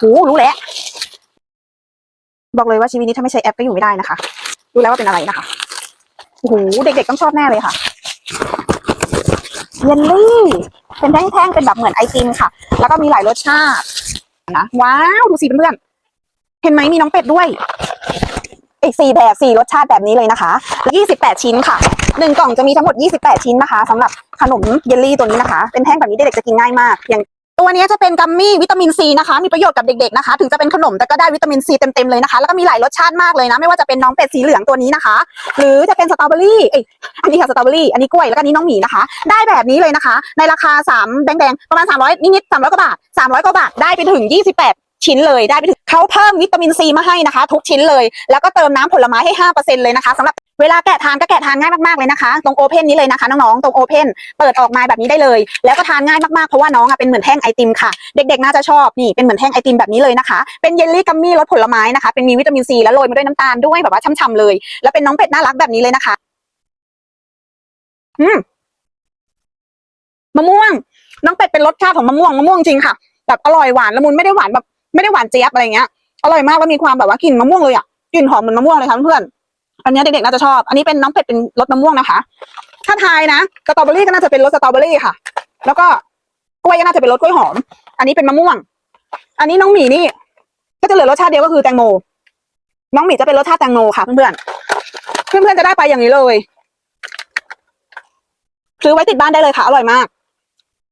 โอ้โหรู้แล้วบอกเลยว่าชีวิตนี้ถ้าไม่ใช้แอปก็อยู่ไม่ได้นะคะ รู้แล้วว่าเป็นอะไรนะคะโอ้โหเด็กๆต้องชอบแน่เลยค่ะเยลลี่ เป็นแท่งๆเป็นแบบเหมือนไอติมค่ะ แล้วก็มีหลายรสชาตินะว้าวดูสิเพื่อนๆเห็นไหมมีน้องเป็ดด้วยอีกสี่แบบสี่รสชาติแบบนี้เลยนะคะยี่สิบแปดชิ้นค่ะหนึ่งกล่องจะมีทั้งหมดยี่สิบแปดชิ้นนะคะสำหรับขนมเยลลี่ตัวนี้นะคะ เป็นแท่งแบบนี้เด็กๆจะกินง่ายมากอย่าง ตัวนี้จะเป็นกัมมี่วิตามินซีนะคะ มีประโยชน์กับเด็กๆนะคะ ถึงจะเป็นขนมแต่ก็ได้วิตามินซีเต็มๆเลยนะคะ แล้วก็มีหลายรสชาติมากเลยนะ ไม่ว่าจะเป็นน้องเป็ดสีเหลืองตัวนี้นะคะ หรือจะเป็นสตรอเบอรี่เอ้ยอันนี้ค่ะสตรอเบอรี่ อันนี้กล้วย แล้วก็นี้น้องหมีนะคะ ได้แบบนี้เลยนะคะ ในราคาสามแดงๆประมาณสามร้อยนิดๆสามร้อยกว่าบาทสามร้อยกว่าบาท ได้ไปถึงยี่สิบแปดชิ้นเลยได้ไปถึงเขาเพิ่มวิตามินซีมาให้นะคะ ทุกชิ้นเลย แล้วก็เติมน้ำผลไม้ให้ห้าเปอร์เซ็นเลยนะคะสำหรับ เวลาแกะทานก็แกะทานง่ายมากๆเลยนะคะ ตรงโอเพนนี้เลยนะคะน้องๆตรงโอเพนเปิดออกมาแบบนี้ได้เลย แล้วก็ทานง่ายมากๆเพราะว่าน้องอะเป็นเหมือนแท่งไอติมค่ะ เด็กๆน่าจะชอบนี่เป็นเหมือนแท่งไอติมแบบนี้เลยนะคะ เป็นเยลลี่กัมมี่รสผลไม้นะคะเป็นมีวิตามินซีแล้วโรยมาด้วยน้ำตาลด้วยแบบว่าช่ำๆเลย แล้วเป็นน้องเป็ดน่ารักแบบนี้เลยนะคะ อืมมะม่วง น้องเป็ดเป็นรสชาติของมะม่วงมะม่วงจริงค่ะแบบอร่อยหวานละมุนไม่ได้หวานแบบไม่ได้หวานเจี๊ยบอะไรเงี้ยอร่อยมากแล้วมีความแบบว่ากลิ่นมะม่วงเลยอะกลิ่นหอมเหมือนมะม่วงเลยค่ะเพื่อน อันนี้เด็กๆน่าจะชอบ อันนี้เป็นน้องเป็ดเป็นรสมะม่วงนะคะ ถ้าทายนะสตรอเบอรี่ก็น่าจะเป็นรสสตรอเบอรี่ค่ะ แล้วก็กล้วยก็น่าจะเป็นรสกล้วยหอม อันนี้เป็นมะม่วง อันนี้น้องหมีนี่ ก็จะเหลือรสชาติเดียวก็คือแตงโม น้องหมีจะเป็นรสชาติแตงโมค่ะเพื่อนๆ เพื่อนๆจะได้ไปอย่างนี้เลย ซื้อไว้ติดบ้านได้เลยค่ะอร่อยมาก